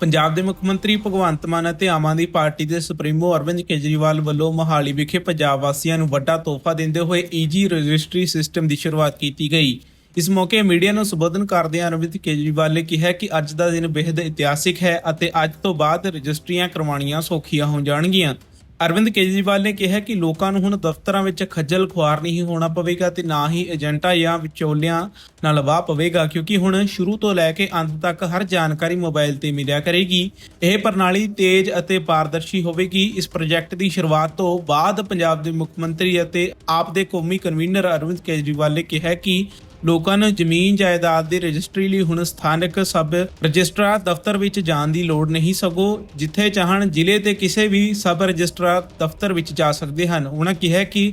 ਪੰਜਾਬ ਦੇ ਮੁੱਖ ਮੰਤਰੀ ਭਗਵੰਤ ਮਾਨ ਅਤੇ ਆਮ ਆਦਮੀ ਪਾਰਟੀ ਦੇ ਸੁਪਰੀਮੋ ਅਰਵਿੰਦ ਕੇਜਰੀਵਾਲ ਵੱਲੋਂ ਮੋਹਾਲੀ ਵਿਖੇ ਪੰਜਾਬ ਵਾਸੀਆਂ ਨੂੰ ਵੱਡਾ ਤੋਹਫਾ ਦਿੰਦੇ ਹੋਏ ਈਜੀ ਰਜਿਸਟਰੀ ਸਿਸਟਮ ਦੀ ਸ਼ੁਰੂਆਤ ਕੀਤੀ ਗਈ। ਇਸ ਮੌਕੇ ਮੀਡੀਆ ਨੂੰ ਸੰਬੋਧਨ ਕਰਦਿਆਂ ਅਰਵਿੰਦ ਕੇਜਰੀਵਾਲ ਨੇ ਕਿਹਾ ਕਿ ਅੱਜ ਦਾ ਦਿਨ ਬੇहद ਇਤਿਹਾਸਿਕ ਹੈ ਅਤੇ ਅੱਜ ਤੋਂ ਬਾਅਦ ਰਜਿਸਟਰੀਆਂ ਕਰਵਾਉਣੀਆਂ ਸੌਖੀਆਂ ਹੋ ਜਾਣਗੀਆਂ। ਅਰਵਿੰਦ ਕੇਜਰੀਵਾਲ ਨੇ ਕਿਹਾ ਕਿ ਲੋਕਾਂ ਨੂੰ ਹੁਣ ਦਫ਼ਤਰਾਂ ਵਿੱਚ ਖੱਜਲ ਖੁਆਰ ਨਹੀਂ ਹੋਣਾ ਪਵੇਗਾ ਤੇ ਨਾ ਹੀ ਏਜੰਟਾਂ ਜਾਂ ਵਿਚੋਲਿਆਂ ਨਾਲ ਵਾਹ ਪਵੇਗਾ, ਕਿਉਂਕਿ ਹੁਣ ਸ਼ੁਰੂ ਤੋਂ ਲੈ ਕੇ ਅੰਤ ਤੱਕ ਹਰ ਜਾਣਕਾਰੀ ਮੋਬਾਈਲ ਤੇ ਮਿਲਿਆ ਕਰੇਗੀ। ਇਹ ਪ੍ਰਣਾਲੀ ਤੇਜ਼ ਅਤੇ ਪਾਰਦਰਸ਼ੀ ਹੋਵੇਗੀ। ਇਸ ਪ੍ਰੋਜੈਕਟ ਦੀ ਸ਼ੁਰੂਆਤ ਤੋਂ ਬਾਅਦ ਪੰਜਾਬ ਦੇ ਮੁੱਖ ਮੰਤਰੀ ਅਤੇ ਆਪ ਦੇ ਕੌਮੀ ਕਨਵੀਨਰ ਅਰਵਿੰਦ ਕੇਜਰੀਵਾਲ ਨੇ ਕਿਹਾ ਕਿ ਲੋਕਾਂ ਨੂੰ ਜ਼ਮੀਨ ਜਾਇਦਾਦ ਦੀ ਰਜਿਸਟਰੀ ਲਈ ਹੁਣ ਸਥਾਨਕ ਸਬ ਰਜਿਸਟਰਾਰ ਦਫ਼ਤਰ ਵਿੱਚ ਜਾਣ ਦੀ ਲੋੜ ਨਹੀਂ ਸਗੋਂ ਜਿੱਥੇ ਚਾਹਣ ਜ਼ਿਲ੍ਹੇ ਤੇ ਕਿਸੇ ਵੀ ਸਬ ਰਜਿਸਟਰਾਰ ਦਫ਼ਤਰ ਵਿੱਚ ਜਾ ਸਕਦੇ ਹਨ। ਉਹਨਾਂ ਕਿਹਾ ਕਿ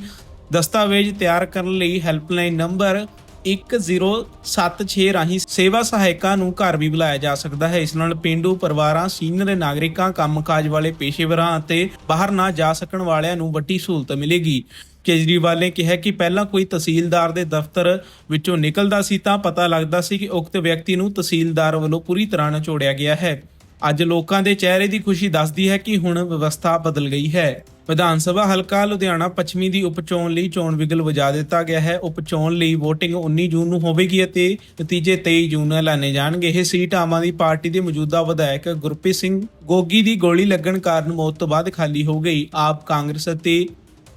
ਦਸਤਾਵੇਜ਼ ਤਿਆਰ ਕਰਨ ਲਈ ਹੈਲਪਲਾਈਨ ਨੰਬਰ 1076 ਰਾਹੀਂ ਸੇਵਾ ਸਹਾਇਕਾਂ ਨੂੰ ਘਰ ਵੀ ਬੁਲਾਇਆ ਜਾ ਸਕਦਾ ਹੈ। ਇਸ ਨਾਲ ਪਿੰਡੂ ਪਰਿਵਾਰਾਂ, ਸੀਨੀਅਰ ਨਾਗਰਿਕਾਂ, ਕੰਮਕਾਜ ਵਾਲੇ ਪੇਸ਼ੇਵਰਾਂ ਅਤੇ ਬਾਹਰ ਨਾ ਜਾ ਸਕਣ ਵਾਲਿਆਂ ਨੂੰ ਵੱਡੀ ਸਹੂਲਤ ਮਿਲੇਗੀ। ਕੇਜਰੀਵਾਲ ਨੇ ਕਿਹਾ ਕਿ ਪਹਿਲਾਂ ਕੋਈ ਤਹਿਸੀਲਦਾਰ ਦੇ ਦਫ਼ਤਰ ਵਿੱਚੋਂ ਨਿਕਲਦਾ ਸੀ ਤਾਂ ਪਤਾ ਲੱਗਦਾ ਸੀ ਕਿ ਉਕਤ ਵਿਅਕਤੀ ਨੂੰ ਤਹਿਸੀਲਦਾਰ ਵੱਲੋਂ ਪੂਰੀ ਤਰ੍ਹਾਂ ਨਿਚੋੜਿਆ ਗਿਆ ਹੈ। ਅੱਜ ਲੋਕਾਂ ਦੇ ਚਿਹਰੇ ਦੀ ਖੁਸ਼ੀ ਦੱਸਦੀ ਹੈ ਕਿ ਹੁਣ ਵਿਵਸਥਾ ਬਦਲ ਗਈ ਹੈ। ਵਿਧਾਨ ਸਭਾ ਹਲਕਾ ਲੁਧਿਆਣਾ ਪੱਛਮੀ ਦੀ ਉਪਚੋਣ ਲਈ ਚੋਣ ਵਿਗਲ ਵਜਾ ਦਿੱਤਾ ਗਿਆ ਹੈ। ਉਪਚੋਣ ਲਈ VOTING 19 ਜੂਨ ਨੂੰ ਹੋਵੇਗੀ ਅਤੇ ਨਤੀਜੇ 23 ਜੂਨ ਨੂੰ ਐਲਾਨੇ ਜਾਣਗੇ। ਇਹ ਸੀਟ ਆਮ ਆਦਮੀ ਪਾਰਟੀ ਦੇ ਮੌਜੂਦਾ ਵਿਧਾਇਕ ਗੁਰਪ੍ਰੀਤ ਸਿੰਘ ਗੋਗੀ ਦੀ ਗੋਲੀ ਲੱਗਣ ਕਾਰਨ ਮੌਤ ਤੋਂ ਬਾਅਦ ਖਾਲੀ ਹੋ ਗਈ। ਆਪ ਕਾਂਗਰਸ ਅਤੇ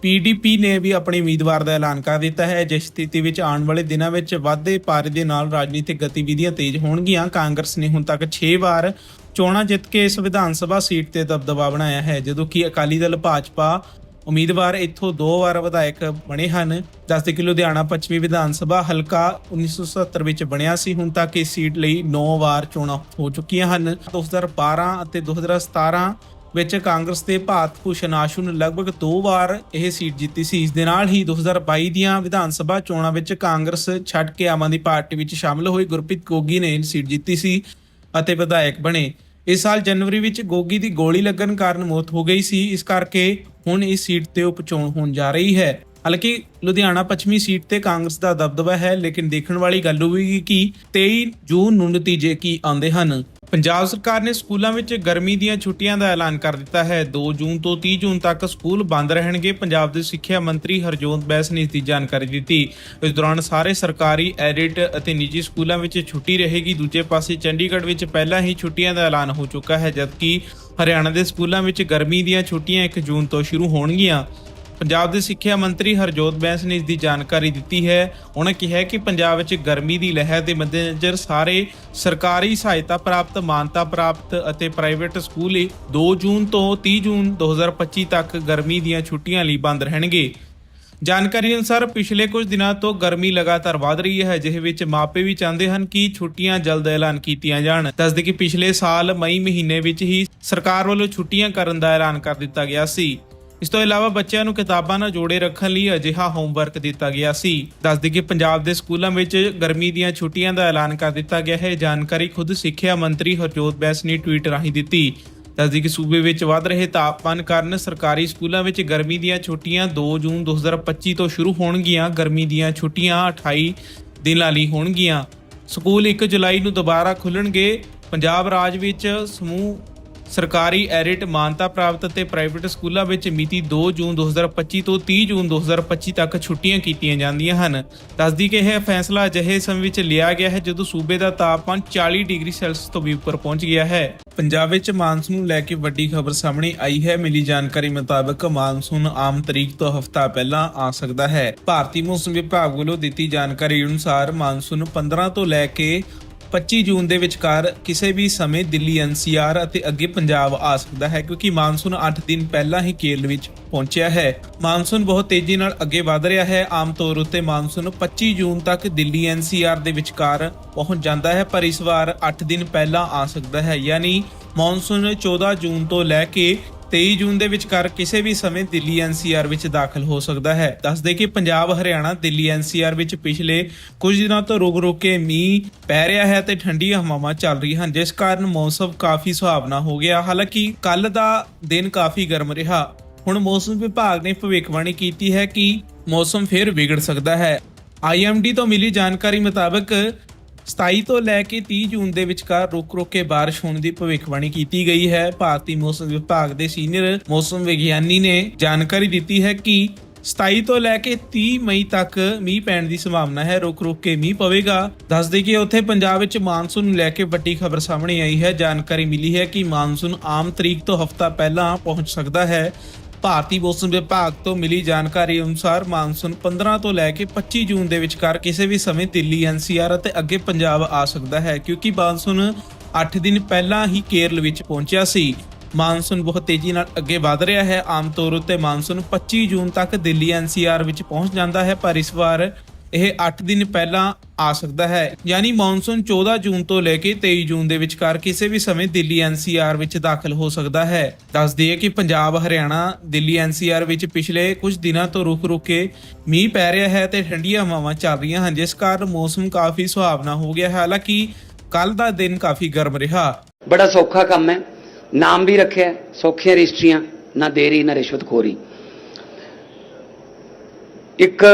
ਪੀਡੀਪੀ ਨੇ ਵੀ ਆਪਣੇ ਉਮੀਦਵਾਰ ਦਾ ਐਲਾਨ ਕਰ ਦਿੱਤਾ ਹੈ। ਜਿਸ ਸਥਿਤੀ ਵਿੱਚ ਆਉਣ ਵਾਲੇ ਦਿਨਾਂ ਵਿੱਚ ਵਾਧੇ ਪਾਰੇ ਦੇ ਨਾਲ ਰਾਜਨੀਤਿਕ ਗਤੀਵਿਧੀਆਂ ਤੇਜ਼ ਹੋਣਗੀਆਂ। ਕਾਂਗਰਸ ਨੇ ਹੁਣ ਤੱਕ 6 ਵਾਰ ਚੋਣਾਂ ਜਿੱਤ ਕੇ ਇਸ ਵਿਧਾਨ ਸਭਾ ਸੀਟ ਤੇ ਦਬਦਬਾ ਬਣਾਇਆ ਹੈ। ਜਦੋਂ ਕਿ ਅਕਾਲੀ ਦਲ, ਭਾਜਪਾ ਉਮੀਦਵਾਰ ਇੱਥੋਂ ਦੋ ਵਾਰ ਵਿਧਾਇਕ ਬਣੇ ਹਨ। ਦੱਸਦੇ ਕਿ ਲੁਧਿਆਣਾ ਪੱਛਮੀ ਵਿਧਾਨ ਸਭਾ ਹਲਕਾ 1977 ਵਿੱਚ ਬਣਿਆ ਸੀ। ਹੁਣ ਤੱਕ ਇਸ ਸੀਟ ਲਈ 9 ਵਾਰ ਚੋਣਾਂ ਹੋ ਚੁੱਕੀਆਂ ਹਨ। 2012 ਅਤੇ 2017 ਵਿੱਚ ਕਾਂਗਰਸ ਦੇ ਭਾਰਤ ਭੂਸ਼ਣ ਆਸ਼ੂ ਨੇ ਲਗਭਗ ਦੋ ਵਾਰ ਇਹ ਸੀਟ ਜਿੱਤੀ ਸੀ। ਇਸ ਦੇ ਨਾਲ ਹੀ 2022 ਦੀਆਂ ਵਿਧਾਨ ਸਭਾ ਚੋਣਾਂ ਵਿੱਚ ਕਾਂਗਰਸ ਛੱਡ ਕੇ ਆਮ ਆਦਮੀ ਪਾਰਟੀ ਵਿੱਚ ਸ਼ਾਮਲ ਹੋਏ ਗੁਰਪ੍ਰੀਤ ਗੋਗੀ ਨੇ ਸੀਟ ਜਿੱਤੀ ਸੀ ਅਤੇ ਵਿਧਾਇਕ ਬਣੇ। ਇਸ ਸਾਲ ਜਨਵਰੀ ਵਿੱਚ ਗੋਗੀ ਦੀ ਗੋਲੀ ਲੱਗਣ ਕਾਰਨ ਮੌਤ ਹੋ ਗਈ ਸੀ। ਇਸ ਕਰਕੇ ਹੁਣ ਇਸ ਸੀਟ ਤੇ ਉਪਚੋਣ ਹੋਣ ਜਾ ਰਹੀ ਹੈ। ਹਾਲਾਂਕਿ ਲੁਧਿਆਣਾ ਪੱਛਮੀ ਸੀਟ ਤੇ ਕਾਂਗਰਸ ਦਾ ਦਬਦਬਾ ਹੈ, ਲੇਕਿਨ ਦੇਖਣ ਵਾਲੀ ਗੱਲ ਹੋਵੇਗੀ ਕਿ 23 ਜੂਨ ਨੂੰ ਨਤੀਜੇ ਕੀ ਆਉਂਦੇ ਹਨ। ਪੰਜਾਬ ਸਰਕਾਰ ਨੇ ਸਕੂਲਾਂ ਵਿੱਚ ਗਰਮੀ ਦੀਆਂ ਛੁੱਟੀਆਂ ਦਾ ਐਲਾਨ ਕਰ ਦਿੱਤਾ ਹੈ। 2 ਜੂਨ ਤੋਂ 30 ਜੂਨ ਤੱਕ ਸਕੂਲ ਬੰਦ ਰਹਿਣਗੇ। ਪੰਜਾਬ ਦੇ ਸਿੱਖਿਆ ਮੰਤਰੀ ਹਰਜੋਤ ਬੈਂਸ ਨੇ ਇਸ ਦੀ ਜਾਣਕਾਰੀ ਦਿੱਤੀ। ਇਸ ਦੌਰਾਨ ਸਾਰੇ ਸਰਕਾਰੀ, ਐਡਿਟ ਅਤੇ ਨਿੱਜੀ ਸਕੂਲਾਂ ਵਿੱਚ ਛੁੱਟੀ ਰਹੇਗੀ। ਦੂਜੇ ਪਾਸੇ ਚੰਡੀਗੜ੍ਹ ਵਿੱਚ ਪਹਿਲਾਂ ਹੀ ਛੁੱਟੀਆਂ ਦਾ ਐਲਾਨ ਹੋ ਚੁੱਕਾ ਹੈ, ਜਦਕਿ ਹਰਿਆਣਾ ਦੇ ਸਕੂਲਾਂ ਵਿੱਚ ਗਰਮੀ ਦੀਆਂ ਛੁੱਟੀਆਂ 1 ਜੂਨ ਤੋਂ ਸ਼ੁਰੂ ਹੋਣਗੀਆਂ। ਪੰਜਾਬ ਦੇ ਸਿੱਖਿਆ ਮੰਤਰੀ ਹਰਜੋਤ ਬੈਂਸ ਨੇ ਇਸ ਦੀ ਜਾਣਕਾਰੀ ਦਿੱਤੀ ਹੈ। ਉਹਨਾਂ ਕਿਹਾ ਕਿ ਪੰਜਾਬ ਵਿੱਚ ਗਰਮੀ ਦੀ ਲਹਿਰ ਦੇ ਮੱਦੇਨਜ਼ਰ ਸਾਰੇ ਸਰਕਾਰੀ ਸਹਾਇਤਾ ਪ੍ਰਾਪਤ, ਮਾਨਤਾ ਪ੍ਰਾਪਤ ਅਤੇ ਪ੍ਰਾਈਵੇਟ ਸਕੂਲ ਹੀ 2 ਜੂਨ ਤੋਂ 30 ਜੂਨ 2025 ਤੱਕ ਗਰਮੀ ਦੀਆਂ ਛੁੱਟੀਆਂ ਲਈ ਬੰਦ ਰਹਿਣਗੇ। ਜਾਣਕਾਰੀ ਅਨੁਸਾਰ ਪਿਛਲੇ ਕੁਝ ਦਿਨਾਂ ਤੋਂ ਗਰਮੀ ਲਗਾਤਾਰ ਵਧ ਰਹੀ ਹੈ ਜਿਸ ਵਿੱਚ ਮਾਪੇ ਵੀ ਚਾਹੁੰਦੇ ਹਨ ਕਿ ਛੁੱਟੀਆਂ ਜਲਦ ਐਲਾਨ ਕੀਤੀਆਂ ਜਾਣ। ਦੱਸਦੇ ਕਿ ਪਿਛਲੇ ਸਾਲ ਮਈ ਮਹੀਨੇ ਵਿੱਚ ਹੀ ਸਰਕਾਰ ਵੱਲੋਂ ਛੁੱਟੀਆਂ ਕਰਨ ਦਾ ਐਲਾਨ ਕਰ ਦਿੱਤਾ ਗਿਆ ਸੀ। ਇਸ ਤੋਂ ਇਲਾਵਾ ਬੱਚਿਆਂ ਨੂੰ ਕਿਤਾਬਾਂ ਨਾਲ ਜੋੜੇ ਰੱਖਣ ਲਈ ਅਜਿਹਾ ਹੋਮਵਰਕ ਦਿੱਤਾ ਗਿਆ ਸੀ। ਦੱਸਦੇ ਕਿ ਪੰਜਾਬ ਦੇ ਸਕੂਲਾਂ ਵਿੱਚ ਗਰਮੀ ਦੀਆਂ ਛੁੱਟੀਆਂ ਦਾ ਐਲਾਨ ਕਰ ਦਿੱਤਾ ਗਿਆ ਹੈ। ਇਹ ਜਾਣਕਾਰੀ ਖੁਦ ਸਿੱਖਿਆ ਮੰਤਰੀ ਹਰਜੋਤ ਬੈਂਸ ਨੇ ਟਵੀਟ ਰਾਹੀਂ ਦਿੱਤੀ। ਦੱਸਦੀ ਕਿ ਸੂਬੇ ਵਿੱਚ ਵੱਧ ਰਹੇ ਤਾਪਮਾਨ ਕਾਰਨ ਸਰਕਾਰੀ ਸਕੂਲਾਂ ਵਿੱਚ ਗਰਮੀ ਦੀਆਂ ਛੁੱਟੀਆਂ 2 ਜੂਨ 2025 ਤੋਂ ਸ਼ੁਰੂ ਹੋਣਗੀਆਂ। ਗਰਮੀ ਦੀਆਂ ਛੁੱਟੀਆਂ 28 ਦਿਨਾਂ ਲਈ ਹੋਣਗੀਆਂ। ਸਕੂਲ 1 ਜੁਲਾਈ ਨੂੰ ਦੁਬਾਰਾ ਖੁੱਲਣਗੇ। ਪੰਜਾਬ ਰਾਜ ਵਿੱਚ ਸਮੂਹ ਸਰਕਾਰੀ ਐਰਿਟ ਮਾਨਤਾ ਪ੍ਰਾਪਤ ਅਤੇ ਪ੍ਰਾਈਵੇਟ ਸਕੂਲਾਂ ਵਿੱਚ ਮਿਤੀ 2 ਜੂਨ 2025 ਤੋਂ 30 ਜੂਨ 2025 ਤੱਕ ਛੁੱਟੀਆਂ ਕੀਤੀਆਂ ਜਾਂਦੀਆਂ ਹਨ। ਦੱਸਦੀ ਕਿ ਇਹ ਫੈਸਲਾ ਅਜਿਹੇ ਸਮੇਂ ਵਿੱਚ ਲਿਆ ਗਿਆ ਹੈ ਜਦੋਂ ਸੂਬੇ ਦਾ ਤਾਪਮਾਨ 40 ਡਿਗਰੀ ਸੈਲਸੀਅਸ ਤੋਂ ਵੀ ਉੱਪਰ ਪਹੁੰਚ ਗਿਆ ਹੈ। ਪੰਜਾਬ ਵਿੱਚ ਮਾਨਸੂਨ ਨੂੰ ਲੈ ਕੇ ਵੱਡੀ ਖਬਰ ਸਾਹਮਣੇ ਆਈ ਹੈ। ਮਿਲੀ ਜਾਣਕਾਰੀ ਮੁਤਾਬਕ ਮਾਨਸੂਨ ਆਮ ਤਰੀਕ ਤੋਂ ਹਫ਼ਤਾ ਪਹਿਲਾਂ ਆ ਸਕਦਾ ਹੈ। ਭਾਰਤੀ ਮੌਸਮ ਵਿਭਾਗ ਵੱਲੋਂ ਦਿੱਤੀ ਜਾਣਕਾਰੀ ਅਨੁਸਾਰ ਮਾਨਸੂਨ 15 ਤੋਂ ਲੈ ਕੇ 25 ਜੂਨ ਦੇ ਵਿਚਕਾਰ ਕਿਸੇ ਵੀ ਸਮੇਂ ਦਿੱਲੀ ਐਨਸੀਆਰ ਅਤੇ ਅੱਗੇ ਪੰਜਾਬ ਆ ਸਕਦਾ ਹੈ, ਕਿਉਂਕਿ ਮਾਨਸੂਨ 8 ਦਿਨ ਪਹਿਲਾਂ ਹੀ ਕੇਰਲ ਵਿੱਚ ਪਹੁੰਚਿਆ ਹੈ। ਮਾਨਸੂਨ ਬਹੁਤ ਤੇਜ਼ੀ ਨਾਲ ਅੱਗੇ ਵਧ ਰਿਹਾ ਹੈ। ਆਮ ਤੌਰ ਉੱਤੇ ਮਾਨਸੂਨ 25 ਜੂਨ ਤੱਕ ਦਿੱਲੀ ਐਨਸੀਆਰ ਦੇ ਵਿਚਕਾਰ ਪਹੁੰਚ ਜਾਂਦਾ ਹੈ, ਪਰ ਇਸ ਵਾਰ 8 ਦਿਨ ਪਹਿਲਾਂ ਆ ਸਕਦਾ ਹੈ। ਯਾਨੀ ਮਾਨਸੂਨ 14 ਜੂਨ ਤੋਂ ਲੈ ਕੇ 23 ਜੂਨ ਦੇ ਵਿਚਕਾਰ ਕਿਸੇ ਵੀ ਸਮੇਂ ਦਿੱਲੀ ਐਨਸੀਆਰ ਵਿੱਚ ਦਾਖਲ ਹੋ ਸਕਦਾ ਹੈ। ਦੱਸਦੇ ਕਿ ਪੰਜਾਬ, ਹਰਿਆਣਾ, ਦਿੱਲੀ ਐਨਸੀਆਰ ਵਿੱਚ ਪਿਛਲੇ ਕੁਝ ਦਿਨਾਂ ਤੋਂ ਰੁਕ-ਰੁਕ ਕੇ ਮੀਂਹ ਪੈ ਰਿਹਾ ਹੈ ਤੇ ਠੰਡੀਆਂ ਹਵਾਵਾਂ ਚੱਲ ਰਹੀਆਂ ਹਨ, ਜਿਸ ਕਾਰਨ ਮੌਸਮ ਕਾਫੀ ਸੁਹਾਵਣਾ ਹੋ ਗਿਆ। ਹਾਲਾਂਕਿ ਕੱਲ ਦਾ ਦਿਨ ਕਾਫੀ ਗਰਮ ਰਿਹਾ। ਹੁਣ ਮੌਸਮ ਵਿਭਾਗ ਨੇ ਭਵਿੱਖਬਾਣੀ ਕੀਤੀ ਹੈ ਕਿ ਮੌਸਮ ਫਿਰ ਵਿਗੜ ਸਕਦਾ ਹੈ। ਆਈਐਮਡੀ ਤੋਂ ਮਿਲੀ ਜਾਣਕਾਰੀ ਮੁਤਾਬਕ 27 ਤੋਂ ਲੈ ਕੇ 30 ਜੂਨ ਦੇ ਵਿਚਕਾਰ ਰੁਕ-ਰੁਕ ਕੇ ਬਾਰਿਸ਼ ਹੋਣ ਦੀ ਭਵਿੱਖਬਾਣੀ ਕੀਤੀ ਗਈ ਹੈ। ਭਾਰਤੀ ਮੌਸਮ ਵਿਭਾਗ ਦੇ ਸੀਨੀਅਰ ਮੌਸਮ ਵਿਗਿਆਨੀ ਨੇ ਜਾਣਕਾਰੀ ਦਿੱਤੀ ਹੈ ਕਿ 27 ਤੋਂ ਲੈ ਕੇ 30 ਮਈ ਤੱਕ ਮੀਂਹ ਪੈਣ ਦੀ ਸੰਭਾਵਨਾ ਹੈ। ਰੁਕ-ਰੁਕ ਕੇ ਮੀਂਹ ਪਵੇਗਾ। ਦੱਸਦੇ ਕਿ ਉੱਥੇ ਪੰਜਾਬ ਵਿੱਚ ਮਾਨਸੂਨ ਨੂੰ ਲੈ ਕੇ ਵੱਡੀ ਖਬਰ ਸਾਹਮਣੇ ਆਈ ਹੈ। ਜਾਣਕਾਰੀ ਮਿਲੀ ਹੈ ਕਿ ਮਾਨਸੂਨ ਆਮ ਤਰੀਕ ਤੋਂ ਹਫ਼ਤਾ ਪਹਿਲਾਂ ਪਹੁੰਚ ਸਕਦਾ ਹੈ। ਭਾਰਤੀ ਮੌਸਮ ਵਿਭਾਗ ਤੋਂ ਮਿਲੀ ਜਾਣਕਾਰੀ ਅਨੁਸਾਰ ਮਾਨਸੂਨ 15 ਤੋਂ ਲੈ ਕੇ 25 ਜੂਨ ਦੇ ਵਿਚਕਾਰ ਕਿਸੇ ਵੀ ਸਮੇਂ ਦਿੱਲੀ ਐਨਸੀਆਰ ਅਤੇ ਅੱਗੇ ਪੰਜਾਬ ਆ ਸਕਦਾ ਹੈ, ਕਿਉਂਕਿ ਮਾਨਸੂਨ 8 ਦਿਨ ਪਹਿਲਾਂ ਹੀ ਕੇਰਲ ਵਿੱਚ ਪਹੁੰਚਿਆ ਸੀ। ਮਾਨਸੂਨ ਬਹੁਤ ਤੇਜ਼ੀ ਨਾਲ ਅੱਗੇ ਵਧ ਰਿਹਾ ਹੈ। ਆਮ ਤੌਰ ਉੱਤੇ ਮਾਨਸੂਨ 25 ਜੂਨ ਤੱਕ ਦਿੱਲੀ ਐਨਸੀਆਰ ਵਿੱਚ ਪਹੁੰਚ ਜਾਂਦਾ ਹੈ, ਪਰ ਇਸ ਵਾਰ ਇਹ 8 ਦਿਨ ਪਹਿਲਾਂ ਆ ਸਕਦਾ ਹੈ। ਯਾਨੀ ਮੌਨਸੂਨ 14 ਜੂਨ ਤੋਂ ਲੈ ਕੇ 23 ਜੂਨ ਦੇ ਵਿਚਕਾਰ ਕਿਸੇ ਵੀ ਸਮੇਂ ਦਿੱਲੀ ਐਨਸੀਆਰ ਵਿੱਚ ਦਾਖਲ ਹੋ ਸਕਦਾ ਹੈ। ਦੱਸ ਦਈਏ ਕਿ ਪੰਜਾਬ, ਹਰਿਆਣਾ, ਦਿੱਲੀ ਐਨਸੀਆਰ ਵਿੱਚ ਪਿਛਲੇ ਕੁਝ ਦਿਨਾਂ ਤੋਂ ਰੁਕ-ਰੁਕ ਕੇ ਮੀਂਹ ਪੈ ਰਿਹਾ ਹੈ ਤੇ ਠੰਡੀਆਂ ਹਵਾਵਾਂ ਚੱਲ ਰਹੀਆਂ ਹਨ, ਜਿਸ ਕਾਰਨ ਮੌਸਮ ਕਾਫੀ ਸੁਹਾਵਣਾ ਹੋ ਗਿਆ ਹੈ। ਹਾਲਾਂਕਿ ਕੱਲ ਦਾ ਦਿਨ ਕਾਫੀ ਗਰਮ ਰਿਹਾ। ਬੜਾ ਸੌਖਾ ਕੰਮ ਹੈ। ਨਾਮ ਵੀ ਰੱਖਿਆ ਸੌਖੀਆਂ ਰਜਿਸਟਰੀਆਂ, ਨਾ ਦੇਰੀ, ਨਾ ਰਿਸ਼ਵਤਖੋਰੀ। ਇੱਕ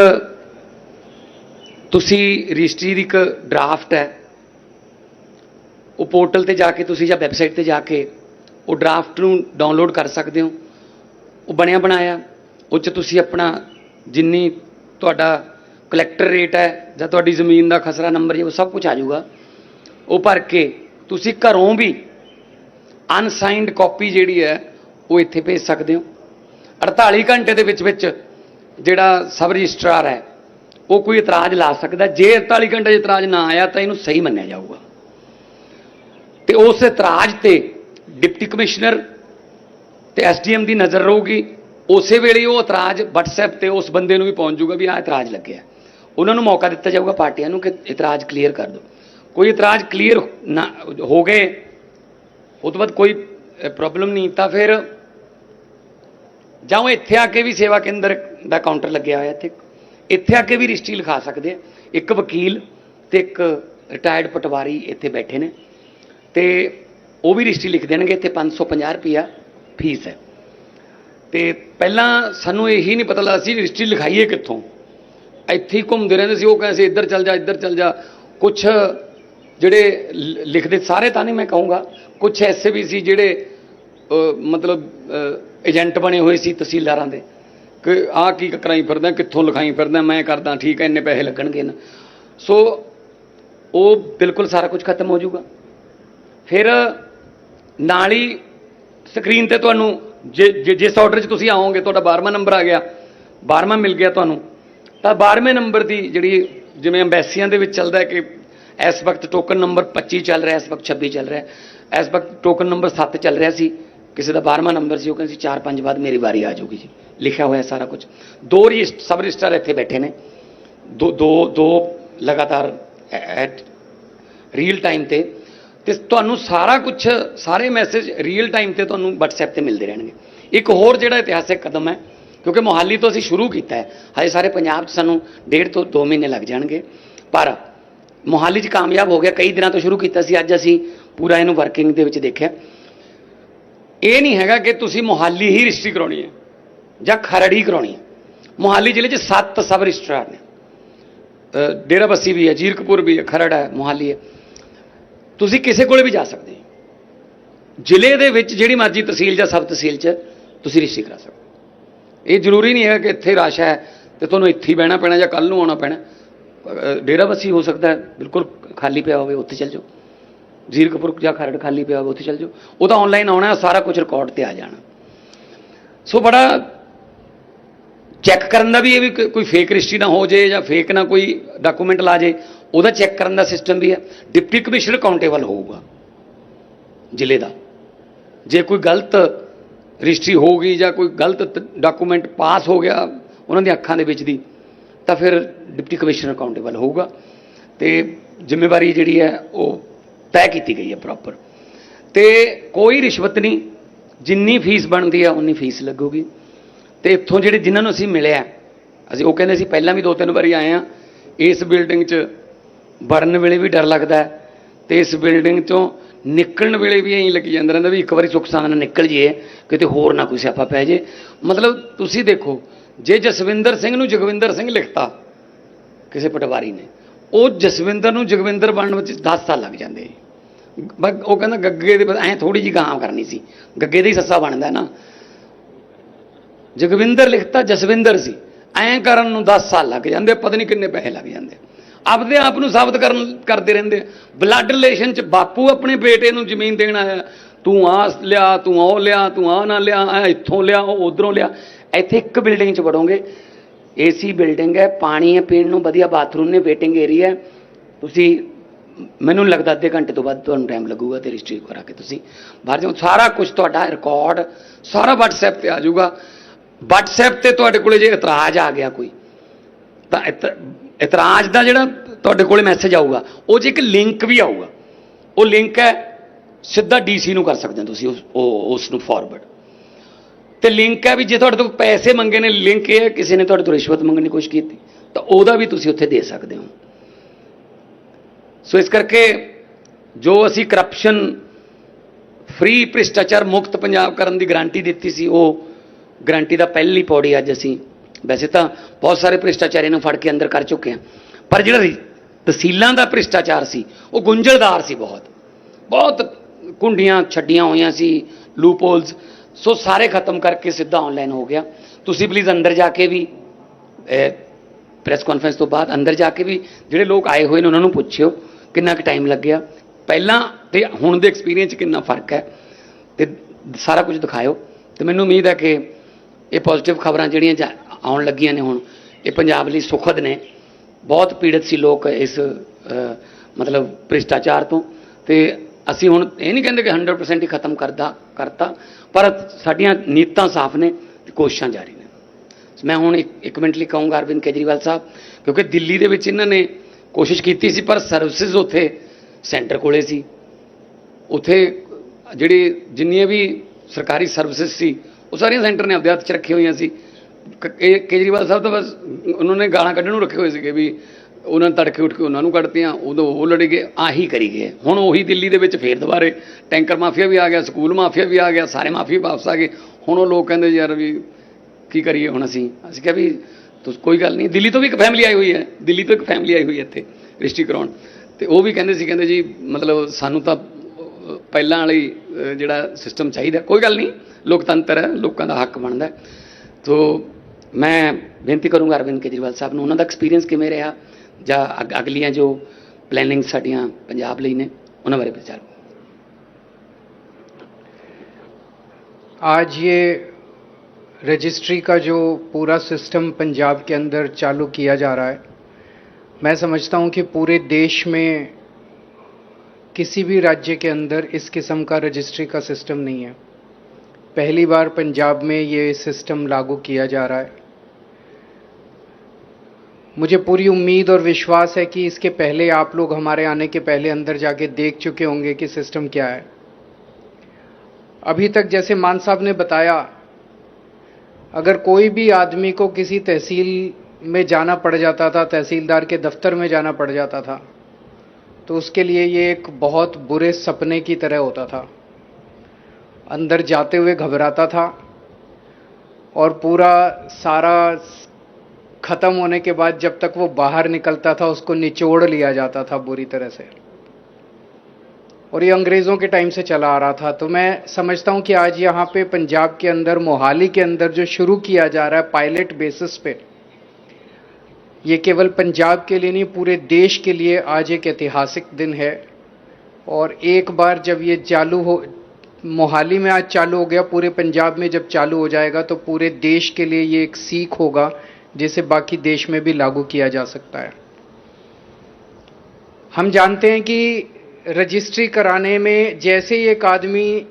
ਤੁਸੀਂ ਰਜਿਸਟਰੀ ਦੀ ਇੱਕ ਡਰਾਫਟ ਹੈ। ਉਹ ਪੋਰਟਲ ਤੇ ਜਾ ਕੇ ਤੁਸੀਂ ਜਾਂ ਵੈਬਸਾਈਟ ਤੇ ਜਾ ਕੇ ਉਹ ਡਰਾਫਟ ਨੂੰ ਡਾਊਨਲੋਡ ਕਰ ਸਕਦੇ ਹੋ। ਉਹ ਬਣਿਆ ਬਣਾਇਆ ਉਹ 'ਚ ਤੁਸੀਂ ਆਪਣਾ ਜਿੰਨੀ ਤੁਹਾਡਾ ਕਲੈਕਟਰ ਰੇਟ ਹੈ ਜਾਂ ਤੁਹਾਡੀ ਜ਼ਮੀਨ ਦਾ ਖਸਰਾ ਨੰਬਰ ਹੈ ਉਹ ਸਭ ਕੁਝ ਆ ਜਾਊਗਾ। ਉਹ ਭਰ ਕੇ ਤੁਸੀਂ ਘਰੋਂ ਵੀ ਅਨਸਾਈਨਡ ਕਾਪੀ ਜਿਹੜੀ ਹੈ, ਉਹ ਇੱਥੇ ਭੇਜ ਸਕਦੇ ਹੋ। 48 ਘੰਟੇ ਦੇ ਵਿੱਚ ਵਿੱਚ ਜਿਹੜਾ ਸਬ ਰਜਿਸਟਰਾਰ ਹੈ ਉਹ ਕੋਈ ਇਤਰਾਜ਼ ਲਾ ਸਕਦਾ, ਜੇ 48 ਘੰਟੇ 'ਚ ਇਤਰਾਜ਼ ਨਾ ਆਇਆ ਤਾਂ ਇਹਨੂੰ ਸਹੀ ਮੰਨਿਆ ਜਾਊਗਾ। ਤੇ ਉਸ ਇਤਰਾਜ਼ ਤੇ ਡਿਪਟੀ ਕਮਿਸ਼ਨਰ ਤੇ ਐਸਡੀਐਮ ਦੀ ਨਜ਼ਰ ਰਹੂਗੀ। ਉਸੇ ਵੇਲੇ ਉਹ ਇਤਰਾਜ਼ WhatsApp ਤੇ ਉਸ ਬੰਦੇ ਨੂੰ ਵੀ ਪਹੁੰਚ ਜਾਊਗਾ ਵੀ ਆਹ ਇਤਰਾਜ਼ ਲੱਗਿਆ। ਉਹਨਾਂ ਨੂੰ ਮੌਕਾ ਦਿੱਤਾ ਜਾਊਗਾ ਪਾਰਟੀਆਂ ਨੂੰ ਕਿ ਇਤਰਾਜ਼ ਕਲੀਅਰ ਕਰ ਦਿਓ। ਕੋਈ ਇਤਰਾਜ਼ ਕਲੀਅਰ ਨਾ ਹੋ ਗਏ, ਉਹ ਤੋਂ ਬਾਅਦ ਕੋਈ ਪ੍ਰੋਬਲਮ ਨਹੀਂ, ਤਾਂ ਫਿਰ ਜਾਂ ਉਹ ਇੱਥੇ ਆ ਕੇ ਵੀ ਸੇਵਾ ਕੇਂਦਰ ਦਾ ਕਾਊਂਟਰ ਲੱਗਿਆ ਹੋਇਆ ਇੱਥੇ। ਇੱਥੇ ਆ ਕੇ ਵੀ ਰਜਿਸਟਰੀ ਲਿਖਾ ਸਕਦੇ ਆ। ਇੱਕ ਵਕੀਲ ਤੇ ਇੱਕ ਰਿਟਾਇਰਡ ਪਟਵਾਰੀ ਇੱਥੇ ਬੈਠੇ ਨੇ ਤੇ ਉਹ ਵੀ ਰਜਿਸਟਰੀ ਲਿਖ ਦੇਣਗੇ, ਇੱਥੇ 550 ਰੁਪਿਆ ਫੀਸ ਹੈ। ਤੇ ਪਹਿਲਾਂ ਸਾਨੂੰ ਇਹੀ ਨਹੀਂ ਪਤਾ ਲੱਗਦਾ ਸੀ ਰਜਿਸਟਰੀ ਲਿਖਾਈਏ ਕਿੱਥੋਂ। ਇੱਥੇ ਹੀ ਘੁੰਮਦੇ ਰਹਿੰਦੇ ਸੀ, ਉਹ ਕਹਿੰਦੇ ਸੀ, ਇੱਧਰ ਚੱਲ ਜਾ, ਇੱਧਰ ਚੱਲ ਜਾ। ਕੁਝ ਜਿਹੜੇ ਲ- ਲਿਖਦੇ ਸਾਰੇ ਤਾਂ ਨਹੀਂ ਮੈਂ ਕਹੂੰਗਾ। ਕੁਝ ਐਸੇ ਵੀ ਸੀ ਜਿਹੜੇ ਮਤਲਬ ਏਜੰਟ ਬਣੇ ਹੋਏ ਸੀ ਤਹਿਸੀਲਦਾਰਾਂ ਦੇ। ਕਿ ਆਹ ਕੀ ਕਰਾਈ ਫਿਰਦਾ, ਕਿੱਥੋਂ ਲਿਖਾਈ ਫਿਰਦਾ, ਮੈਂ ਕਰਦਾ, ਠੀਕ ਹੈ ਇੰਨੇ ਪੈਸੇ ਲੱਗਣਗੇ ਨਾ। ਸੋ ਉਹ ਬਿਲਕੁਲ ਸਾਰਾ ਕੁਝ ਖਤਮ ਹੋ ਜਾਊਗਾ। ਫਿਰ ਨਾਲ ਹੀ ਸਕਰੀਨ ਤੇ ਤੁਹਾਨੂੰ ਜੇ, ਜੇ- ਜਿਸ ਆਰਡਰ 'ਚ ਤੁਸੀਂ ਆਓਗੇ, ਤੁਹਾਡਾ 12ਵਾਂ ਨੰਬਰ ਆ ਗਿਆ 12ਵਾਂ ਮਿਲ ਗਿਆ ਤੁਹਾਨੂੰ। ਤਾਂ 12ਵੇਂ ਨੰਬਰ ਦੀ ਜਿਹੜੀ ਜਿਵੇਂ ਐਮਬੈਸੀਆਂ ਦੇ ਵਿੱਚ ਚੱਲਦਾ ਹੈ ਕਿ ਇਸ ਵਕਤ ਟੋਕਨ ਨੰਬਰ 25 ਚੱਲ ਰਿਹਾ, ਇਸ ਵਕਤ 26 ਚੱਲ ਰਿਹਾ, ਇਸ ਵਕਤ ਟੋਕਨ ਨੰਬਰ 7 ਚੱਲ ਰਿਹਾ ਸੀ, ਕਿਸੇ ਦਾ 12ਵਾਂ ਨੰਬਰ ਸੀ, ਉਹ ਕਹਿੰਦੇ ਸੀ 4-5 ਬਾਅਦ ਮੇਰੀ ਵਾਰੀ ਆ ਜਾਊਗੀ ਜੀ। ਲਿਖਿਆ ਹੋਇਆ ਸਾਰਾ ਕੁਝ। ਦੋ ਰਜਿਸਟ ਸਬ ਰਜਿਸਟਰ ਇੱਥੇ ਬੈਠੇ ਨੇ। ਦੋ ਦੋ ਦੋ ਲਗਾਤਾਰ ਐਟ ਰੀਅਲ ਟਾਈਮ ਤੇ। ਤੇ ਤੁਹਾਨੂੰ ਸਾਰਾ ਕੁਝ ਸਾਰੇ ਮੈਸੇਜ ਰੀਅਲ ਟਾਈਮ ਤੇ ਤੁਹਾਨੂੰ WhatsApp ਤੇ ਮਿਲਦੇ ਰਹਿਣਗੇ। ਇੱਕ ਹੋਰ ਜਿਹੜਾ ਇਤਿਹਾਸਿਕ ਕਦਮ ਹੈ, ਕਿਉਂਕਿ ਮੋਹਾਲੀ ਤੋਂ ਅਸੀਂ ਸ਼ੁਰੂ ਕੀਤਾ ਹੈ। ਹਜੇ ਸਾਰੇ ਪੰਜਾਬ 'ਚ ਸਾਨੂੰ ਡੇਢ ਤੋਂ 2 ਮਹੀਨੇ ਲੱਗ ਜਾਣਗੇ। ਪਰ ਮੋਹਾਲੀ 'ਚ ਕਾਮਯਾਬ ਹੋ ਗਿਆ, ਕਈ ਦਿਨਾਂ ਤੋਂ ਸ਼ੁਰੂ ਕੀਤਾ ਸੀ। ਅੱਜ ਅਸੀਂ ਪੂਰਾ ਇਹਨੂੰ ਵਰਕਿੰਗ ਦੇ ਵਿੱਚ ਦੇਖਿਆ। ਇਹ ਨਹੀਂ ਹੈਗਾ ਕਿ ਤੁਸੀਂ ਮੋਹਾਲੀ ਹੀ ਰਜਿਸਟਰੀ ਕਰਾਉਣੀ ਹੈ। ਜਾਂ ਖਰੜ ਹੀ ਕਰਾਉਣੀ ਹੈ। ਮੋਹਾਲੀ ਜ਼ਿਲ੍ਹੇ 'ਚ 7 ਸਬ ਰਜਿਸਟਰਾਰ ਨੇ। ਅ, ਡੇਰਾ ਬੱਸੀ ਵੀ ਹੈ ਜੀਰਕਪੁਰ ਵੀ ਹੈ ਖਰੜ ਹੈ ਮੋਹਾਲੀ ਹੈ। ਤੁਸੀਂ ਕਿਸੇ ਕੋਲੇ ਵੀ ਜਾ ਸਕਦੇ ਜ਼ਿਲ੍ਹੇ ਦੇ ਵਿੱਚ ਜਿਹੜੀ ਮਰਜ਼ੀ ਤਹਿਸੀਲ ਜਾਂ ਸਬ ਤਹਿਸੀਲ 'ਚ ਤੁਸੀਂ ਰਜਿਸਟਰੀ ਕਰਾ ਸਕਦੇ ਹੋ। ਇਹ ਜ਼ਰੂਰੀ ਨਹੀਂ ਹੈ ਕਿ ਇੱਥੇ ਰਸ਼ ਹੈ ਤੇ ਤੁਹਾਨੂੰ ਇੱਥੇ ਹੀ ਬਹਿਣਾ ਪੈਣਾ ਜਾਂ ਕੱਲ ਨੂੰ ਆਉਣਾ ਪੈਣਾ। ਅ, ਡੇਰਾ ਬੱਸੀ ਹੋ ਸਕਦਾ ਹੈ ਬਿਲਕੁਲ ਖਾਲੀ ਪਿਆ ਹੋਵੇ ਉੱਥੇ ਚੱਲ ਜਾਓ। ਜੀਰਕਪੁਰ ਜਾਂ ਖਰੜ ਖਾਲੀ ਪਿਆ ਹੋਵੇ ਉੱਥੇ ਚੱਲ ਜਾਓ। ਉਹ ਤਾਂ ਆਨਲਾਈਨ ਆਉਣਾ ਸਾਰਾ ਕੁਝ ਰਿਕਾਰਡ ਤੇ ਆ ਜਾਣਾ। ਸੋ ਬੜਾ ਚੈੱਕ ਕਰਨ ਦਾ ਵੀ ਇਹ ਵੀ ਕੋਈ- ਫੇਕ ਰਜਿਸਟਰੀ ਨਾ ਹੋ ਜੇ ਜਾਂ ਫੇਕ ਨਾ ਕੋਈ ਡਾਕੂਮੈਂਟ ਲਾ ਜੇ, ਉਹਦਾ ਚੈੱਕ ਕਰਨ ਦਾ ਸਿਸਟਮ ਵੀ ਹੈ। ਡਿਪਟੀ ਕਮਿਸ਼ਨਰ ਅਕਾਊਂਟੇਬਲ ਹੋਊਗਾ ਜ਼ਿਲ੍ਹੇ ਦਾ। ਜੇ ਕੋਈ ਗਲਤ ਰਜਿਸਟਰੀ ਹੋ ਗਈ ਜਾਂ ਕੋਈ ਗਲਤ ਡਾਕੂਮੈਂਟ ਪਾਸ ਹੋ ਗਿਆ ਉਹਨਾਂ ਦੀਆਂ ਅੱਖਾਂ ਦੇ ਵਿੱਚ ਦੀ, ਤਾਂ ਫਿਰ ਡਿਪਟੀ ਕਮਿਸ਼ਨਰ ਅਕਾਊਂਟੇਬਲ ਹੋਊਗਾ ਤੇ ਜ਼ਿੰਮੇਵਾਰੀ ਜਿਹੜੀ ਹੈ ਉਹ ਤੈਅ ਕੀਤੀ ਗਈ ਹੈ ਪ੍ਰੋਪਰ ਤੇ ਕੋਈ ਰਿਸ਼ਵਤ ਨਹੀਂ, ਜਿੰਨੀ ਫੀਸ ਬਣਦੀ ਹੈ, ਉਨੀ ਫੀਸ ਲੱਗੂਗੀ। ਤੇ ਇੱਥੋਂ ਜਿਹੜੇ ਜਿਨ੍ਹਾਂ ਨੂੰ ਅਸੀਂ ਮਿਲਿਆ, ਅਸੀਂ ਉਹ ਕਹਿੰਦੇ ਸੀ ਪਹਿਲਾਂ ਵੀ ਦੋ ਤਿੰਨ ਵਾਰੀ ਆਏ ਆ ਇਸ ਬਿਲਡਿੰਗ 'ਚ ਵੜਨ ਵੇਲੇ ਵੀ ਡਰ ਲੱਗਦਾ ਹੈ ਤੇ ਇਸ ਬਿਲਡਿੰਗ 'ਚੋਂ ਨਿਕਲਣ ਵੇਲੇ ਵੀ ਐਂ ਲੱਗੀ ਜਾਂਦਾ ਰਹਿੰਦਾ ਵੀ ਇੱਕ ਵਾਰੀ ਸੁੱਖ ਸਾਂਦ ਨਾਲ ਨਿਕਲ ਜੀਏ ਕਿਤੇ ਹੋਰ ਨਾ ਕੋਈ ਸਿਆਪਾ ਪੈ ਜੇ ਮਤਲਬ ਤੁਸੀਂ ਦੇਖੋ, ਜੇ ਜਸਵਿੰਦਰ ਸਿੰਘ ਨੂੰ ਜਗਵਿੰਦਰ ਸਿੰਘ ਲਿਖਤਾ, ਕਿਸੇ ਪਟਵਾਰੀ ਨੇ, ਉਹ ਜਸਵਿੰਦਰ ਨੂੰ ਜਗਵਿੰਦਰ ਬਣਨ ਵਿੱਚ 10 ਸਾਲ ਲੱਗ ਜਾਂਦੇ ਬਸ ਉਹ ਕਹਿੰਦਾ ਗੱਗੇ ਦੇ ਐ ਥੋੜੀ ਜਿਹੀ ਗਾਂ ਕਰਨੀ ਸੀ, ਗੱਗੇ ਦੇ ਹੀ ਸੱਸਾ ਬਣਦਾ ਨਾ। ਜਗਵਿੰਦਰ ਲਿਖਤਾ ਜਸਵਿੰਦਰ ਸੀ। ਐਂ ਕਰਨ ਨੂੰ 10 ਸਾਲ ਲੱਗ ਜਾਂਦੇ, ਪਤਾ ਨਹੀਂ ਕਿੰਨੇ ਪੈਸੇ ਲੱਗ ਜਾਂਦੇ। ਆਪਦੇ ਆਪ ਨੂੰ ਸਾਬਤ ਕਰਨ ਕਰਦੇ ਰਹਿੰਦੇ। ਬਲੱਡ ਰਿਲੇਸ਼ਨ ਚ ਬਾਪੂ ਆਪਣੇ ਬੇਟੇ ਨੂੰ ਜ਼ਮੀਨ ਦੇਣ ਆਇਆ। ਤੂੰ ਆ ਲਿਆ, ਤੂੰ ਉਹ ਲਿਆ, ਤੂੰ ਆ ਨਾ ਲਿਆ ਇੱਥੋਂ ਲਿਆ, ਉਹ ਉਧਰੋਂ ਲਿਆ। ਇੱਥੇ ਇੱਕ ਬਿਲਡਿੰਗ ਚ ਵੜੋਗੇ। ਏਸੀ ਬਿਲਡਿੰਗ ਹੈ, ਪਾਣੀ ਹੈ, ਪੀਣ ਨੂੰ ਵਧੀਆ ਬਾਥਰੂਮ ਨੇ, ਵੇਟਿੰਗ ਏਰੀਆ ਹੈ। ਤੁਸੀਂ, ਮੈਨੂੰ ਲੱਗਦਾ ਅੱਧੇ ਘੰਟੇ ਤੋਂ ਬਾਅਦ ਤੁਹਾਨੂੰ ਟਾਈਮ ਲੱਗੂਗਾ ਤੇ ਰਜਿਸਟਰੀ ਕਰਾ ਕੇ ਤੁਸੀਂ। ਬਾਹਰ ਜਾਓ, ਸਾਰਾ ਕੁਝ ਤੁਹਾਡਾ ਰਿਕਾਰਡ ਸਾਰਾ WhatsApp ਤੇ ਆ ਜਾਊਗਾ। WhatsApp ਤੇ ਤੁਹਾਡੇ ਕੋਲੇ ਜੇ ਇਤਰਾਜ਼ ਆ ਗਿਆ ਕੋਈ, ਤਾਂ ਇਤ- ਇਤਰਾਜ਼ ਦਾ ਜਿਹੜਾ ਤੁਹਾਡੇ ਕੋਲੇ ਮੈਸੇਜ ਆਊਗਾ, ਉਹ 'ਚ ਇੱਕ ਲਿੰਕ ਵੀ ਆਊਗਾ, ਉਹ ਲਿੰਕ ਹੈ, ਸਿੱਧਾ ਡੀਸੀ ਨੂੰ ਕਰ ਸਕਦੇ ਹੋ ਤੁਸੀਂ ਉਸ, ਉਹ- ਉਸ ਨੂੰ ਫਾਰਵਰਡ ਤੇ ਲਿੰਕ ਹੈ ਵੀ ਜੇ ਤੁਹਾਡੇ ਤੋਂ ਪੈਸੇ ਮੰਗੇ ਨੇ, ਲਿੰਕ ਇਹ ਹੈ, ਕਿਸੇ ਨੇ ਤੁਹਾਡੇ ਤੋਂ ਰਿਸ਼ਵਤ ਮੰਗਣ ਦੀ ਕੋਸ਼ਿਸ਼ ਕੀਤੀ, ਤਾਂ ਉਹਦਾ ਵੀ ਤੁਸੀਂ ਉੱਥੇ ਦੇ ਸਕਦੇ ਹੋ। ਸੋ ਇਸ ਕਰਕੇ ਜੋ ਅਸੀਂ ਕਰਪਸ਼ਨ ਫ੍ਰੀ ਭ੍ਰਿਸ਼ਟਾਚਾਰ ਮੁਕਤ ਪੰਜਾਬ ਕਰਨ ਦੀ ਗਾਰੰਟੀ ਦਿੱਤੀ ਸੀ, ਉਹ ਗਰੰਟੀ ਦਾ ਪਹਿਲੀ ਪੌੜੀ ਅੱਜ ਅਸੀਂ ਵੈਸੇ ਤਾਂ ਬਹੁਤ ਸਾਰੇ ਭ੍ਰਿਸ਼ਟਾਚਾਰੀਆਂ ਨੂੰ ਫੜ ਕੇ ਅੰਦਰ ਕਰ ਚੁੱਕੇ ਹਾਂ। ਪਰ ਜਿਹੜਾ ਤਹਿਸੀਲਾਂ ਦਾ ਭ੍ਰਿਸ਼ਟਾਚਾਰ ਸੀ, ਉਹ ਗੁੰਝਲਦਾਰ ਸੀ ਬਹੁਤ। ਬਹੁਤ ਕੁੰਡੀਆਂ ਛੱਡੀਆਂ ਹੋਈਆਂ ਸੀ ਲੂਪਹੋਲਸ ਸੋ ਸਾਰੇ ਖਤਮ ਕਰਕੇ ਸਿੱਧਾ ਆਨਲਾਈਨ ਹੋ ਗਿਆ। ਤੁਸੀਂ ਪਲੀਜ਼ ਅੰਦਰ ਜਾ ਕੇ ਵੀ ਪ੍ਰੈਸ ਕਾਨਫਰੰਸ ਤੋਂ ਬਾਅਦ ਅੰਦਰ ਜਾ ਕੇ ਵੀ ਜਿਹੜੇ ਲੋਕ ਆਏ ਹੋਏ ਨੇ, ਉਹਨਾਂ ਨੂੰ ਪੁੱਛਿਓ ਕਿੰਨਾ ਕੁ ਟਾਈਮ ਲੱਗਿਆ। ਪਹਿਲਾਂ ਤੇ ਹੁਣ ਦੇ ਐਕਸਪੀਰੀਅੰਸ 'ਚ ਕਿੰਨਾ ਫ਼ਰਕ ਹੈ। ਤੇ ਸਾਰਾ ਕੁਝ ਦਿਖਾਇਓ। ਤੇ ਮੈਨੂੰ ਉਮੀਦ ਹੈ ਕਿ ਇਹ ਪੋਜ਼ਿਟਿਵ ਖਬਰਾਂ ਜਿਹੜੀਆਂ ਜਾ- ਆਉਣ ਲੱਗੀਆਂ ਨੇ ਹੁਣ, ਇਹ ਪੰਜਾਬ ਲਈ ਸੁਖਦ ਨੇ। ਬਹੁਤ ਪੀੜਤ ਸੀ ਲੋਕ ਇਸ ਮਤਲਬ ਭ੍ਰਿਸ਼ਟਾਚਾਰ ਤੋਂ। ਤੇ ਅਸੀਂ ਹੁਣ ਇਹ ਨਹੀਂ ਕਹਿੰਦੇ ਕਿ 100% ਹੀ ਖਤਮ ਕਰਦਾ ਕਰਤਾ, ਪਰ ਸਾਡੀਆਂ ਨੀਤਾਂ ਸਾਫ਼ ਨੇ ਤੇ ਕੋਸ਼ਿਸ਼ਾਂ ਜਾਰੀ ਨੇ। ਮੈਂ ਹੁਣ ਇੱਕ ਇੱਕ ਮਿੰਟ ਲਈ ਕਹੂੰਗਾ ਅਰਵਿੰਦ ਕੇਜਰੀਵਾਲ ਸਾਹਿਬ, ਕਿਉਂਕਿ ਦਿੱਲੀ ਦੇ ਵਿੱਚ ਇਹਨਾਂ ਨੇ ਕੋਸ਼ਿਸ਼ ਕੀਤੀ ਸੀ, ਪਰ ਸਰਵਿਸਿਜ਼ ਉੱਥੇ ਸੈਂਟਰ ਕੋਲੇ ਸੀ। ਉੱਥੇ ਜਿਹੜੀ ਜਿੰਨੀਆਂ ਵੀ ਸਰਕਾਰੀ ਸਰਵਿਸਿਜ਼ ਸੀ ਉਹ ਸਾਰੀਆਂ ਸੈਂਟਰ ਨੇ ਆਪਦੇ ਹੱਥ 'ਚ ਰੱਖੀਆਂ ਹੋਈਆਂ ਸੀ। ਕ- ਕੇ- ਕੇਜਰੀਵਾਲ ਸਾਹਿਬ ਤਾਂ ਬਸ ਉਹਨਾਂ ਨੇ ਗਾਲਾਂ ਕੱਢਣ ਨੂੰ ਰੱਖੇ ਹੋਏ ਸੀਗੇ ਵੀ ਉਹਨਾਂ ਨੇ ਤੜਕੇ ਉੱਠ ਕੇ ਉਹਨਾਂ ਨੂੰ ਕੱਢਤੀਆਂ, ਉਦੋਂ ਉਹ ਲੜੇ ਗਏ, ਆਹੀ ਕਰੀ ਗਏ। ਹੁਣ ਉਹੀ ਦਿੱਲੀ ਦੇ ਵਿੱਚ ਫੇਰ ਦੁਬਾਰੇ ਟੈਂਕਰ ਮਾਫੀਆ ਵੀ ਆ ਗਿਆ, ਸਕੂਲ ਮਾਫੀਆ ਵੀ ਆ ਗਿਆ, ਸਾਰੇ ਮਾਫੀਆ ਵਾਪਸ ਆ ਗਏ। ਹੁਣ ਉਹ ਲੋਕ ਕਹਿੰਦੇ ਯਾਰ ਵੀ ਕੀ ਕਰੀਏ ਹੁਣ ਅਸੀਂ? ਅਸੀਂ ਕਿਹਾ ਵੀ ਤੁਸੀਂ, ਕੋਈ ਗੱਲ ਨਹੀਂ, ਦਿੱਲੀ ਤੋਂ ਵੀ ਇੱਕ ਫੈਮਿਲੀ ਆਈ ਹੋਈ ਹੈ, ਦਿੱਲੀ ਤੋਂ ਇੱਕ ਫੈਮਿਲੀ ਆਈ ਹੋਈ ਹੈ ਇੱਥੇ ਰਜਿਸਟਰੀ ਕਰਾਉਣ। ਤੇ ਉਹ ਵੀ ਕਹਿੰਦੇ ਸੀ, ਕਹਿੰਦੇ ਜੀ ਮਤਲਬ ਸਾਨੂੰ ਤਾਂ ਪਹਿਲਾਂ ਵਾਲੀ ਜਿਹੜਾ ਸਿਸਟਮ ਚਾਹੀਦਾ ਕੋਈ ਗੱਲ ਨਹੀਂ ਲੋਕਤੰਤਰ ਹੈ ਲੋਕਾਂ ਦਾ ਹੱਕ ਬਣਦਾ ਹੈ। ਤੋ ਮੈਂ ਬੇਨਤੀ ਕਰੂੰਗਾ ਅਰਵਿੰਦ ਕੇਜਰੀਵਾਲ ਸਾਹਿਬ ਨੂੰ ਉਹਨਾਂ ਦਾ ਐਕਸਪੀਰੀਅੰਸ ਕਿਵੇਂ ਰਿਹਾ ਜਾਂ ਅਗ- ਅਗਲੀਆਂ ਜੋ ਪਲੈਨਿੰਗ ਸਾਡੀਆਂ ਪੰਜਾਬ ਲਈ ਨੇ ਉਹਨਾਂ ਬਾਰੇ ਵਿਚਾਰ आज ये रजिस्ट्री का जो पूरा सिस्टम पंजाब के अंदर चालू किया जा रहा है मैं समझता हूँ कि पूरे देश में किसी भी राज्य के अंदर इस किस्म का रजिस्ट्री का सिस्टम नहीं है। पहली बार पंजाब में ये सिस्टम लागू किया जा रहा है। मुझे पूरी उम्मीद और विश्वास है कि इसके पहले आप लोग हमारे आने के पहले अंदर जाके देख चुके होंगे कि सिस्टम क्या है। अभी तक जैसे मान साहब ने बताया, अगर कोई भी आदमी को किसी तहसील में जाना पड़ जाता था, तहसीलदार के दफ्तर में जाना पड़ जाता था तो उसके लिए ये एक बहुत बुरे सपने की तरह होता था। अंदर जाते हुए घबराता था और पूरा सारा ख़त्म होने के बाद जब तक वो बाहर निकलता था, उसको निचोड़ लिया जाता था बुरी तरह से। और ये अंग्रेज़ों के टाइम से चला आ रहा था। तो मैं समझता हूँ कि आज यहाँ पे पंजाब के अंदर, मोहाली के अंदर जो शुरू किया जा रहा है, पायलट बेसिस पे ये केवल पंजाब के लिए नहीं, पूरे देश के लिए आज एक ऐतिहासिक दिन है। और एक बार जब ये चालू हो, मोहाली में आज चालू हो गया, पूरे पंजाब में जब चालू हो जाएगा तो पूरे देश के लिए ये एक सीख होगा, जिसे बाकी देश में भी लागू किया जा सकता है। हम जानते हैं कि रजिस्ट्री कराने में जैसे ही एक आदमी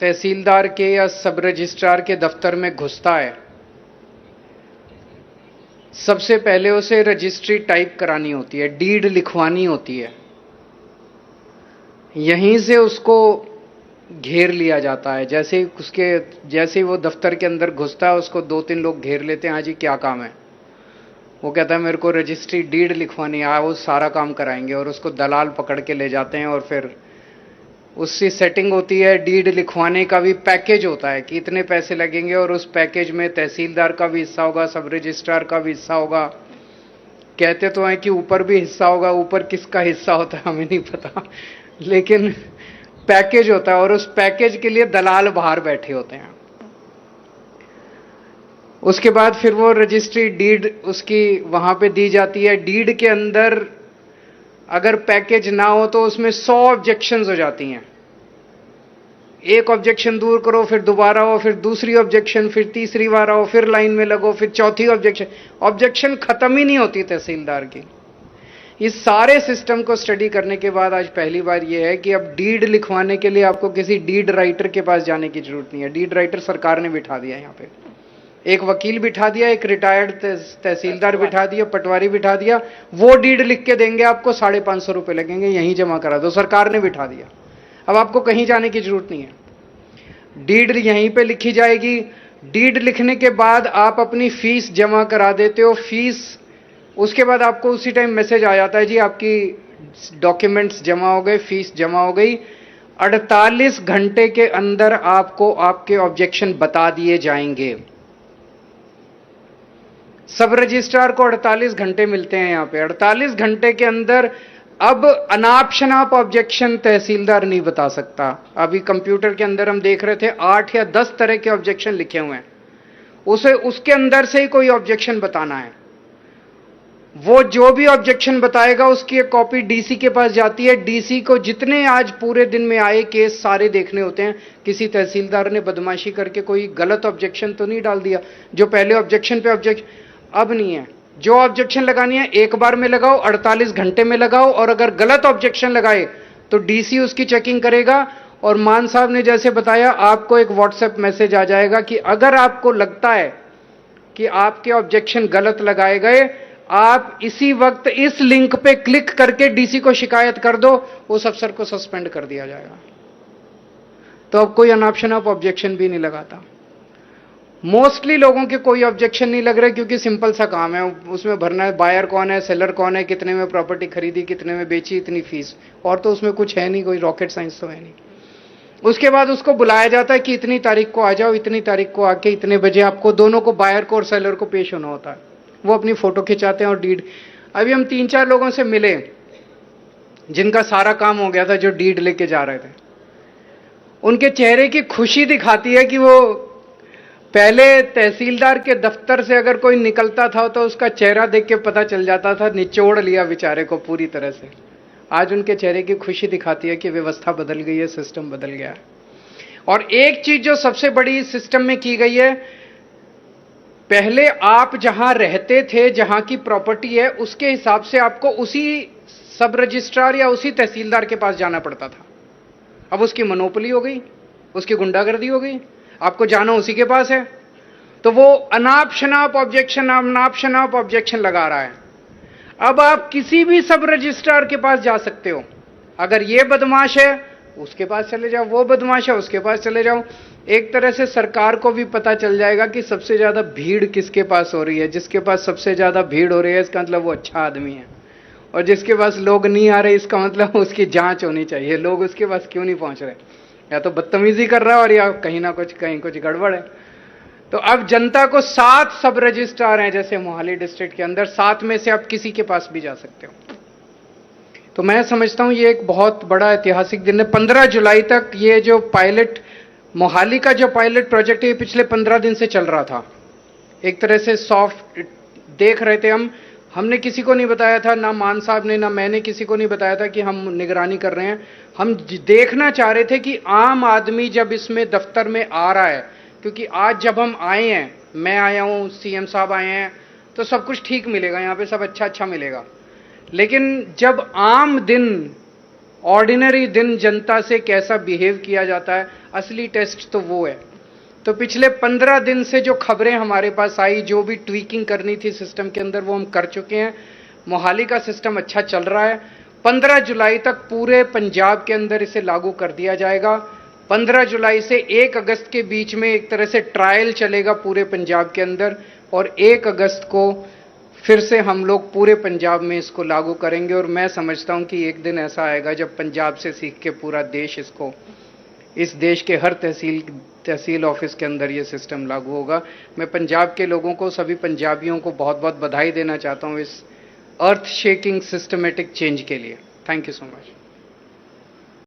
तहसीलदार के या सब रजिस्ट्रार के दफ्तर में घुसता है सबसे पहले उसे रजिस्ट्री टाइप करानी होती है डीड लिखवानी होती है। यहीं से उसको घेर लिया जाता है। जैसे ही उसके, जैसे ही वो दफ्तर के अंदर घुसता है, उसको दो तीन लोग घेर लेते हैं हाँ जी, क्या काम है? वो कहता है, मेरे को रजिस्ट्री डीड लिखवानी है वो सारा काम कराएँगे। और उसको दलाल पकड़ के ले जाते हैं और फिर उसकी सेटिंग होती है डीड लिखवाने का भी पैकेज होता है कि इतने पैसे लगेंगे और उस पैकेज में तहसीलदार का भी हिस्सा होगा सब रजिस्ट्रार का भी हिस्सा होगा। कहते तो हैं कि ऊपर भी हिस्सा होगा, ऊपर किसका हिस्सा होता है, हमें नहीं पता। लेकिन पैकेज होता है और उस पैकेज के लिए दलाल बाहर बैठे होते हैं। उसके बाद फिर वो रजिस्ट्री डीड उसकी वहाँ पे दी जाती है। डीड के अंदर अगर पैकेज ना हो तो उसमें सौ ऑब्जेक्शंस हो जाती हैं। एक ऑब्जेक्शन दूर करो, फिर दोबारा हो फिर दूसरी ऑब्जेक्शन फिर तीसरी बार आओ, फिर लाइन में लगो, फिर चौथी ऑब्जेक्शन ऑब्जेक्शन खत्म ही नहीं होती तहसीलदार की। इस सारे सिस्टम को स्टडी करने के बाद आज पहली बार यह है कि अब डीड लिखवाने के लिए आपको किसी डीड राइटर के पास जाने की ज़रूरत नहीं है। डीड राइटर सरकार ने बिठा दिया यहाँ पे। एक वकील बिठा दिया एक रिटायर्ड तहसीलदार बिठा दिया पटवारी बिठा दिया वो डीड लिख के देंगे आपको साढ़े पाँच सौ रुपये लगेंगे यहीं जमा करा दो सरकार ने बिठा दिया। अब आपको कहीं जाने की ज़रूरत नहीं है। डीड यहीं पे लिखी जाएगी डीड लिखने के बाद आप अपनी फ़ीस जमा करा देते हो फ़ीस उसके बाद आपको उसी टाइम मैसेज आ जाता है जी आपकी डॉक्यूमेंट्स जमा हो गए फ़ीस जमा हो गई 48 घंटे के अंदर आपको आपके ऑब्जेक्शन बता दिए जाएँगे। सब रजिस्ट्रार को 48 घंटे मिलते हैं यहाँ पे। 48 घंटे के अंदर अब अनाप शनाप ऑब्जेक्शन तहसीलदार नहीं बता सकता। अभी कंप्यूटर के अंदर हम देख रहे थे, आठ या दस तरह के ऑब्जेक्शन लिखे हुए हैं। उसे, उसके अंदर से ही कोई ऑब्जेक्शन बताना है। वो जो भी ऑब्जेक्शन बताएगा, उसकी एक कॉपी डीसी के पास जाती है। डीसी को जितने आज पूरे दिन में आए केस सारे देखने होते हैं। किसी तहसीलदार ने बदमाशी करके कोई गलत ऑब्जेक्शन तो नहीं डाल दिया। जो पहले ऑब्जेक्शन पे ऑब्जेक्शन अब नहीं है। जो ऑब्जेक्शन लगानी है, एक बार में लगाओ 48 घंटे में लगाओ, और अगर गलत ऑब्जेक्शन लगाए तो डीसी उसकी चेकिंग करेगा। और मान साहब ने जैसे बताया, आपको एक व्हाट्सएप मैसेज आ जाएगा कि अगर आपको लगता है कि आपके ऑब्जेक्शन गलत लगाए गए, आप इसी वक्त इस लिंक पे क्लिक करके डीसी को शिकायत कर दो, उस अफसर को सस्पेंड कर दिया जाएगा। तो अब कोई अनाप शनाप ऑब्जेक्शन भी नहीं लगाता। मोस्टली लोगों के कोई ऑब्जेक्शन नहीं लग रहा क्योंकि सिंपल सा काम है। उसमें भरना है बायर कौन है सेलर कौन है, कितने में प्रॉपर्टी खरीदी, कितने में बेची, इतनी फ़ीस और तो उसमें कुछ है नहीं, कोई रॉकेट साइंस तो है नहीं। उसके बाद उसको बुलाया जाता है कि इतनी तारीख को आ जाओ, इतनी तारीख को आके इतने बजे आपको दोनों को बायर को और सेलर को पेश होना होता है। वो अपनी फ़ोटो खिंचाते हैं और डीड अभी हम तीन चार लोगों से मिले, जिनका सारा काम हो गया था, जो डीड लेके जा रहे थे। उनके चेहरे की खुशी दिखाती है कि वो पहले तहसीलदार के दफ्तर से अगर कोई निकलता था तो उसका चेहरा देख के पता चल जाता था, निचोड़ लिया बेचारे को पूरी तरह से। आज उनके चेहरे की खुशी दिखाती है कि व्यवस्था बदल गई है सिस्टम बदल गया है। और एक चीज़ जो सबसे बड़ी सिस्टम में की गई है, पहले आप जहाँ रहते थे, जहाँ की प्रॉपर्टी है, उसके हिसाब से आपको उसी सब रजिस्ट्रार या उसी तहसीलदार के पास जाना पड़ता था। अब उसकी मनोपली हो गई, उसकी गुंडागर्दी हो गई आपको जाना उसी के पास है। तो वो अनाप शनाप ऑब्जेक्शन अनाप शनाप ऑब्जेक्शन लगा रहा है। अब आप किसी भी सब रजिस्ट्रार के पास जा सकते हो। अगर ये बदमाश है, उसके पास चले जाओ। वो बदमाश है, उसके पास चले जाओ। एक तरह से सरकार को भी पता चल जाएगा कि सबसे ज़्यादा भीड़ किसके पास हो रही है। जिसके पास सबसे ज़्यादा भीड़ हो रही है, इसका मतलब वो अच्छा आदमी है। और जिसके पास लोग नहीं आ रहे, इसका मतलब उसकी जाँच होनी चाहिए। लोग उसके पास क्यों नहीं पहुँच रहे? या तो बदतमीजी कर रहा है और या कहीं ना कुछ, कहीं कुछ गड़बड़ है। तो अब जनता को सात सब रजिस्ट्रार हैं जैसे मोहाली डिस्ट्रिक्ट के अंदर, सात में से आप किसी के पास भी जा सकते हो। तो मैं समझता हूँ ये एक बहुत बड़ा ऐतिहासिक दिन है। पंद्रह जुलाई तक ये जो पायलट, मोहाली का जो पायलट प्रोजेक्ट है, ये पिछले पंद्रह दिन से चल रहा था। एक तरह से सॉफ्ट, देख रहे थे हम हमने किसी को नहीं बताया था, ना मान साहब ने, ना मैंने किसी को नहीं बताया था कि हम निगरानी कर रहे हैं। हम देखना चाह रहे थे कि आम आदमी जब इसमें दफ्तर में आ रहा है, क्योंकि आज जब हम आए हैं, मैं आया हूँ, सीएम साहब आए हैं तो सब कुछ ठीक मिलेगा, यहाँ पे सब अच्छा अच्छा मिलेगा। लेकिन जब आम दिन ऑर्डिनरी दिन जनता से कैसा बिहेव किया जाता है, असली टेस्ट तो वो है। तो पिछले पंद्रह दिन से जो खबरें हमारे पास आई, जो भी ट्वीकिंग करनी थी सिस्टम के अंदर, वो हम कर चुके हैं। मोहाली का सिस्टम अच्छा चल रहा है। पंद्रह जुलाई तक पूरे पंजाब के अंदर इसे लागू कर दिया जाएगा। पंद्रह जुलाई से एक अगस्त के बीच में एक तरह से ट्रायल चलेगा पूरे पंजाब के अंदर और एक अगस्त को फिर से हम लोग पूरे पंजाब में इसको लागू करेंगे और मैं समझता हूँ कि एक दिन ऐसा आएगा जब पंजाब से सीख के पूरा देश इसको, इस देश के हर तहसील तहसील ऑफ़िस के अंदर ये सिस्टम लागू होगा। मैं पंजाब के लोगों को, सभी पंजाबियों को बहुत बहुत बधाई देना चाहता हूँ इस अर्थ शेकिंग सिस्टमेटिक चेंज के लिए। Thank you so much